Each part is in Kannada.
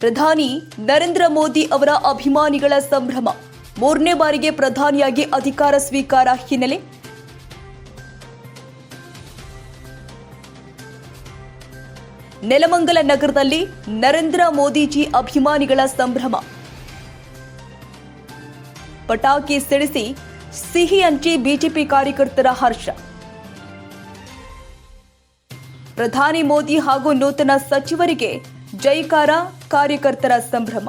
ಪ್ರಧಾನಿ ನರೇಂದ್ರ ಮೋದಿ ಅವರ ಅಭಿಮಾನಿಗಳ ಸಂಭ್ರಮ. ಮೂರನೇ ಬಾರಿಗೆ ಪ್ರಧಾನಿಯಾಗಿ ಅಧಿಕಾರ ಸ್ವೀಕಾರ ಹಿನ್ನೆಲೆ. ನೆಲಮಂಗಲ ನಗರದಲ್ಲಿ ನರೇಂದ್ರ ಮೋದಿಜಿ ಅಭಿಮಾನಿಗಳ ಸಂಭ್ರಮ. ಪಟಾಕಿ ಸಿಡಿಸಿ ಸಿಹಿ ಹಂಚಿ ಬಿಜೆಪಿ ಕಾರ್ಯಕರ್ತರ ಹರ್ಷ. ಪ್ರಧಾನಿ ಮೋದಿ ಹಾಗೂ ನೂತನ ಸಚಿವರಿಗೆ ಜೈಕಾರ ಕಾರ್ಯಕರ್ತರ ಸಂಭ್ರಮ.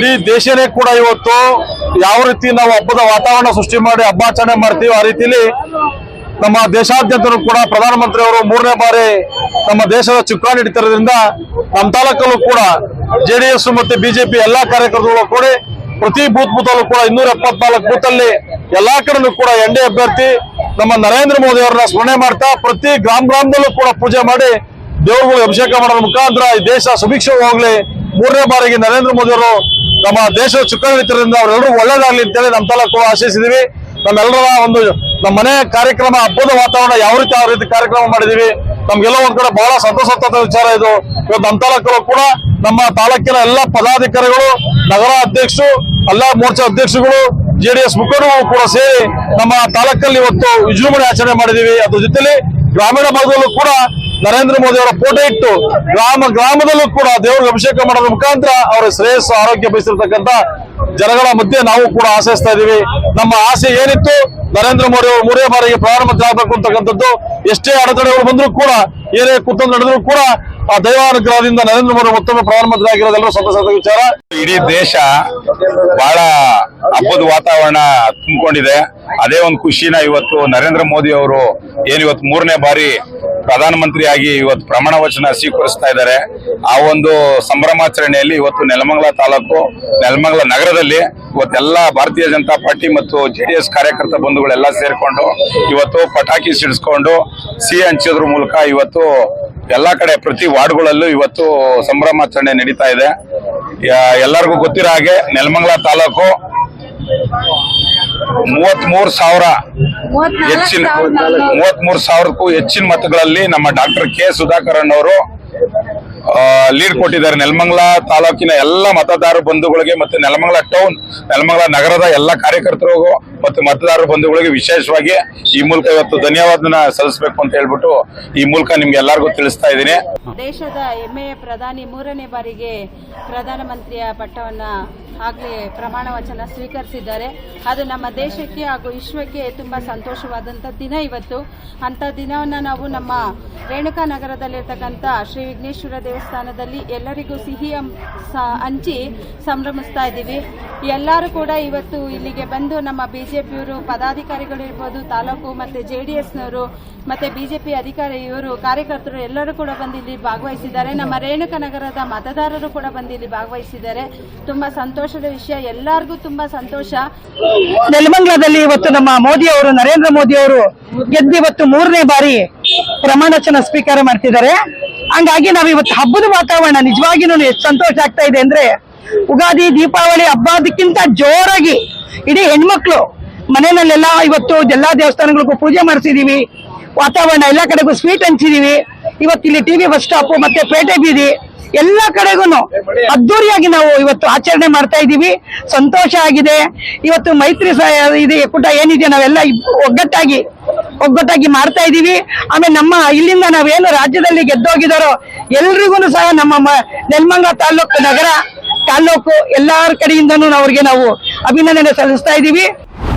ಇಡೀ ದೇಶನೇ ಕೂಡ ಇವತ್ತು ಯಾವ ರೀತಿ ನಾವು ಹಬ್ಬದ ವಾತಾವರಣ ಸೃಷ್ಟಿ ಮಾಡಿ ಹಬ್ಬಾಚರಣೆ ಮಾಡ್ತೀವಿ ಆ ರೀತಿಲಿ ನಮ್ಮ ದೇಶಾದ್ಯಂತನೂ ಕೂಡ ಪ್ರಧಾನಮಂತ್ರಿ ಅವರು ಮೂರನೇ ಬಾರಿ ನಮ್ಮ ದೇಶದ ಚುಕ್ಕಾಣಿ ಹಿಡಿತಿರೋದ್ರಿಂದ ನಮ್ಮ ತಾಲೂಕಲ್ಲೂ ಕೂಡ ಜೆಡಿಎಸ್ ಮತ್ತು ಬಿಜೆಪಿ ಎಲ್ಲಾ ಕಾರ್ಯಕರ್ತರು ಕೂಡ ಪ್ರತಿ ಬೂತ್ ಬೂತಲ್ಲೂ ಕೂಡ ಇನ್ನೂರ ಎಪ್ಪತ್ನಾಲ್ಕು ಬೂತ್ ಎಲ್ಲಾ ಕಡೆನೂ ಕೂಡ ಎನ್ ಡಿ ಅಭ್ಯರ್ಥಿ ನಮ್ಮ ನರೇಂದ್ರ ಮೋದಿ ಅವರನ್ನ ಸ್ಮರಣೆ ಮಾಡ್ತಾ ಪ್ರತಿ ಗ್ರಾಮ ಗ್ರಾಮದಲ್ಲೂ ಕೂಡ ಪೂಜೆ ಮಾಡಿ ದೇವರುಗಳು ಅಭಿಷೇಕ ಮಾಡೋದ್ರ ಮುಖಾಂತರ ಈ ದೇಶ ಸುಭಿಕ್ಷವಾಗ್ಲಿ ಮೂರನೇ ಬಾರಿಗೆ ನರೇಂದ್ರ ಮೋದಿ ಅವರು ನಮ್ಮ ದೇಶದ ಚುಕ್ಕಾಣಿ ಹಿಡಿತಿರೋದ್ರಿಂದ ಅವರೆಲ್ಲರೂ ಒಳ್ಳೇದಾಗಲಿ ಅಂತೇಳಿ ನಮ್ಮ ತಾಲೂಕು ಆಶಿಸಿದೀವಿ. ನಮ್ಮೆಲ್ಲರ ಒಂದು ನಮ್ಮ ಮನೆ ಕಾರ್ಯಕ್ರಮ, ಹಬ್ಬದ ವಾತಾವರಣ ಯಾವ ರೀತಿ ಯಾವ ರೀತಿ ಕಾರ್ಯಕ್ರಮ ಮಾಡಿದೀವಿ. ನಮ್ಗೆಲ್ಲ ಒಂದ್ ಕಡೆ ಬಹಳ ಸಂತೋಷದ ವಿಚಾರ ಇದು. ಇವತ್ತು ನಮ್ಮ ತಾಲೂಕಲ್ಲೂ ಕೂಡ ನಮ್ಮ ತಾಲೂಕಿನ ಎಲ್ಲ ಪದಾಧಿಕಾರಿಗಳು, ನಗರ ಅಧ್ಯಕ್ಷರು, ಎಲ್ಲ ಮೋರ್ಚಾ ಅಧ್ಯಕ್ಷರುಗಳು, ಜೆಡಿಎಸ್ ಮುಖಂಡರು ಕೂಡ ಸೇರಿ ನಮ್ಮ ತಾಲೂಕಲ್ಲಿ ಇವತ್ತು ವಿಜೃಂಭಣೆ ಆಚರಣೆ ಮಾಡಿದೀವಿ. ಅದ್ರ ಜೊತೆಯಲ್ಲಿ ಗ್ರಾಮೀಣ ಭಾಗದಲ್ಲೂ ಕೂಡ ನರೇಂದ್ರ ಮೋದಿ ಅವರ ಫೋಟೋ ಇಟ್ಟು ಗ್ರಾಮ ಗ್ರಾಮದಲ್ಲೂ ಕೂಡ ದೇವರಿಗೆ ಅಭಿಷೇಕ ಮಾಡೋದ್ರ ಮುಖಾಂತರ ಅವರ ಶ್ರೇಯಸ್ಸು, ಆರೋಗ್ಯ ಬಯಸಿರ್ತಕ್ಕಂಥ ಜನಗಳ ಮಧ್ಯೆ ನಾವು ಕೂಡ ಆಶಿಸ್ತಾ ಇದೀವಿ. ನಮ್ಮ ಆಸೆ ಏನಿತ್ತು? ನರೇಂದ್ರ ಮೋದಿ ಅವರು ಮೂರೇ ಬಾರಿಗೆ ಪ್ರಧಾನಮಂತ್ರಿ ಆಗಬೇಕು ಅಂತಕ್ಕಂಥದ್ದು. ಎಷ್ಟೇ ಅಡೆತಡೆಗಳು ಬಂದರೂ ಕೂಡ, ಏನೇ ಕುತಂತ್ರ ನಡೆದರೂ ಕೂಡ ಆ ದೈವಾನುಗ್ರಹದಿಂದ ನರೇಂದ್ರ ಮೋದಿ ಮತ್ತೊಮ್ಮೆ ಪ್ರಧಾನಮಂತ್ರಿ ಆಗಿರೋದೆಲ್ಲರೂ ಸಂತಸದ ವಿಚಾರ. ಇಡೀ ದೇಶ ಬಹಳ ಹಬ್ಬದ ವಾತಾವರಣ ತುಂಬಿಕೊಂಡಿದೆ. ಅದೇ ಒಂದು ಖುಷಿನ ಇವತ್ತು ನರೇಂದ್ರ ಮೋದಿ ಅವರು ಏನಿವತ್ತು ಮೂರನೇ ಬಾರಿ ಪ್ರಧಾನಮಂತ್ರಿಯಾಗಿ ಇವತ್ತು ಪ್ರಮಾಣ ವಚನ ಸ್ವೀಕರಿಸ್ತಾ ಇದ್ದಾರೆ. ಆ ಒಂದು ಸಂಭ್ರಮಾಚರಣೆಯಲ್ಲಿ ಇವತ್ತು ನೆಲಮಂಗಲ ತಾಲೂಕು, ನೆಲಮಂಗಲ ನಗರದಲ್ಲಿ ಇವತ್ತೆಲ್ಲ ಭಾರತೀಯ ಜನತಾ ಪಾರ್ಟಿ ಮತ್ತು ಜೆ ಡಿ ಎಸ್ ಕಾರ್ಯಕರ್ತ ಬಂಧುಗಳೆಲ್ಲ ಸೇರಿಕೊಂಡು ಇವತ್ತು ಪಟಾಕಿ ಸಿಡಿಸ್ಕೊಂಡು ಸಿಹಿ ಹಂಚೋದ್ರ ಮೂಲಕ ಇವತ್ತು ಎಲ್ಲ ಕಡೆ ಪ್ರತಿ ವಾರ್ಡ್ಗಳಲ್ಲೂ ಇವತ್ತು ಸಂಭ್ರಮಾಚರಣೆ ನಡೀತಾ ಇದೆ. ಎಲ್ಲರಿಗೂ ಗೊತ್ತಿರೋ ಹಾಗೆ ನೆಲಮಂಗಲ ತಾಲೂಕು ಮೂವತ್ತ್ ಮೂರು ಸಾವಿರ ಹೆಚ್ಚಿನ ಮೂವತ್ತ್ ಮೂರು ಸಾವಿರಕ್ಕೂ ಹೆಚ್ಚಿನ ಮತಗಳಲ್ಲಿ ನಮ್ಮ ಡಾಕ್ಟರ್ ಕೆ ಸುಧಾಕರನ್ ಅವರು ಲೀಡ್ ಕೊಟ್ಟಿದ್ದಾರೆ. ನೆಲಮಂಗಲ ತಾಲೂಕಿನ ಎಲ್ಲ ಮತದಾರ ಬಂಧುಗಳಿಗೆ ಮತ್ತೆ ನೆಲಮಂಗಲ ಟೌನ್ ನೆಲಮಂಗಲ ನಗರದ ಎಲ್ಲ ಕಾರ್ಯಕರ್ತರು ಮತ್ತು ಮತದಾರ ಬಂಧುಗಳಿಗೆ ವಿಶೇಷವಾಗಿ ಈ ಮೂಲಕ ಇವತ್ತು ಧನ್ಯವಾದನ ಸಲ್ಲಿಸಬೇಕು ಅಂತ ಹೇಳ್ಬಿಟ್ಟು ಈ ಮೂಲಕ ನಿಮ್ಗೆ ಎಲ್ಲರಿಗೂ ತಿಳಿಸ್ತಾ ಇದ್ದೀನಿ. ದೇಶದ ಹೆಮ್ಮೆಯ ಪ್ರಧಾನಿ ಮೂರನೇ ಬಾರಿಗೆ ಪ್ರಧಾನಮಂತ್ರಿಯ ಪಟ್ಟವನ್ನ ಆಗ್ಲಿ ಪ್ರಮಾಣ ವಚನ ಸ್ವೀಕರಿಸಿದ್ದಾರೆ. ಅದು ನಮ್ಮ ದೇಶಕ್ಕೆ ಹಾಗೂ ವಿಶ್ವಕ್ಕೆ ತುಂಬಾ ಸಂತೋಷವಾದಂತ ದಿನ ಇವತ್ತು. ಅಂತ ದಿನವನ್ನ ನಾವು ನಮ್ಮ ರೇಣುಕಾ ನಗರದಲ್ಲಿರ್ತಕ್ಕಂಥ ಶ್ರೀ ವಿಘ್ನೇಶ್ವರ ದೇವಸ್ಥಾನದಲ್ಲಿ ಎಲ್ಲರಿಗೂ ಸಿಹಿ ಹಂಚಿ ಸಂಭ್ರಮಿಸ್ತಾ ಇದ್ದೀವಿ. ಎಲ್ಲರೂ ಕೂಡ ಇವತ್ತು ಇಲ್ಲಿಗೆ ಬಂದು ನಮ್ಮ ಬಿ ಜೆ ಪಿಯವರು ಪದಾಧಿಕಾರಿಗಳು ಇರ್ಬೋದು, ತಾಲೂಕು ಮತ್ತು ಜೆ ಡಿ ಎಸ್ನವರು, ಮತ್ತು ಬಿ ಜೆ ಪಿ ಅಧಿಕಾರಿ ಇವರು ಕಾರ್ಯಕರ್ತರು ಎಲ್ಲರೂ ಕೂಡ ಬಂದು ಇಲ್ಲಿ ಭಾಗವಹಿಸಿದ್ದಾರೆ. ನಮ್ಮ ರೇಣುಕ ನಗರದ ಮತದಾರರು ಕೂಡ ಬಂದು ಇಲ್ಲಿ ಭಾಗವಹಿಸಿದ್ದಾರೆ. ತುಂಬ ಸಂತೋಷದ ವಿಷಯ. ಎಲ್ಲರಿಗೂ ತುಂಬ ಸಂತೋಷ. ನೆಲಮಂಗಲದಲ್ಲಿ ಇವತ್ತು ನಮ್ಮ ಮೋದಿ ಅವರು, ನರೇಂದ್ರ ಮೋದಿ ಅವರು ಗೆದ್ದು ಇವತ್ತು ಮೂರನೇ ಬಾರಿ ಪ್ರಮಾಣ ವಚನ ಸ್ವೀಕಾರ ಮಾಡ್ತಿದ್ದಾರೆ. ಹಂಗಾಗಿ ನಾವು ಇವತ್ತು ಹಬ್ಬದ ವಾತಾವರಣ ನಿಜವಾಗಿನೂ ಎಷ್ಟು ಸಂತೋಷ ಆಗ್ತಾ ಇದೆ ಅಂದ್ರೆ ಉಗಾದಿ, ದೀಪಾವಳಿ ಹಬ್ಬದಕ್ಕಿಂತ ಜೋರಾಗಿ ಇಡೀ ಹೆಣ್ಮಕ್ಳು ಮನೆಯಲ್ಲೆಲ್ಲ ಇವತ್ತು ಎಲ್ಲಾ ದೇವಸ್ಥಾನಗಳಿಗೂ ಪೂಜೆ ಮಾಡಿಸಿದೀವಿ. ವಾತಾವರಣ ಎಲ್ಲಾ ಕಡೆಗೂ ಸ್ವೀಟ್ ಹಂಚಿದೀವಿ ಇವತ್ತು ಇಲ್ಲಿ ಟಿವಿ ಬಸ್ ಸ್ಟಾಪ್ ಮತ್ತೆ ಪೇಟೆ ಬೀದಿ. ಎಲ್ಲಾ ಕಡೆಗೂ ಅದ್ದೂರಿಯಾಗಿ ನಾವು ಇವತ್ತು ಆಚರಣೆ ಮಾಡ್ತಾ ಇದ್ದೀವಿ. ಸಂತೋಷ ಆಗಿದೆ. ಇವತ್ತು ಮೈತ್ರಿ ಇದೆ ಕೂಟ ಏನಿದೆ ನಾವೆಲ್ಲ ಒಗ್ಗಟ್ಟಾಗಿ ಒಗ್ಗಟ್ಟಾಗಿ ಮಾಡ್ತಾ ಇದ್ದೀವಿ. ಆಮೇಲೆ ನಮ್ಮ ಇಲ್ಲಿಂದ ನಾವೇನು ರಾಜ್ಯದಲ್ಲಿ ಗೆದ್ದೋಗಿದಾರೋ ಎಲ್ರಿಗೂ ಸಹ ನಮ್ಮ ನೆಲ್ಮಂಗ ನೆಲಮಂಗಲ ತಾಲೂಕು ನಗರ ತಾಲೂಕು ಎಲ್ಲಾರ ಕಡೆಯಿಂದನೂ ಅವ್ರಿಗೆ ನಾವು ಅಭಿನಂದನೆ ಸಲ್ಲಿಸ್ತಾ ಇದ್ದೀವಿ.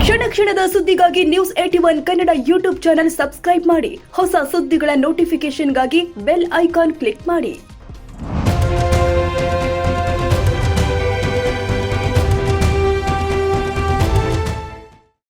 ಕ್ಷಣ ಕ್ಷಣದ ಸುದ್ದಿಗಾಗಿ news eighty one Kannada YouTube channel subscribe ಮಾಡಿ. ಹೊಸ ಸುದ್ದಿಗಳ ನೋಟಿಫಿಕೇಶನ್ಗಾಗಿ ಬೆಲ್ ಐಕಾನ್ ಕ್ಲಿಕ್ ಮಾಡಿ.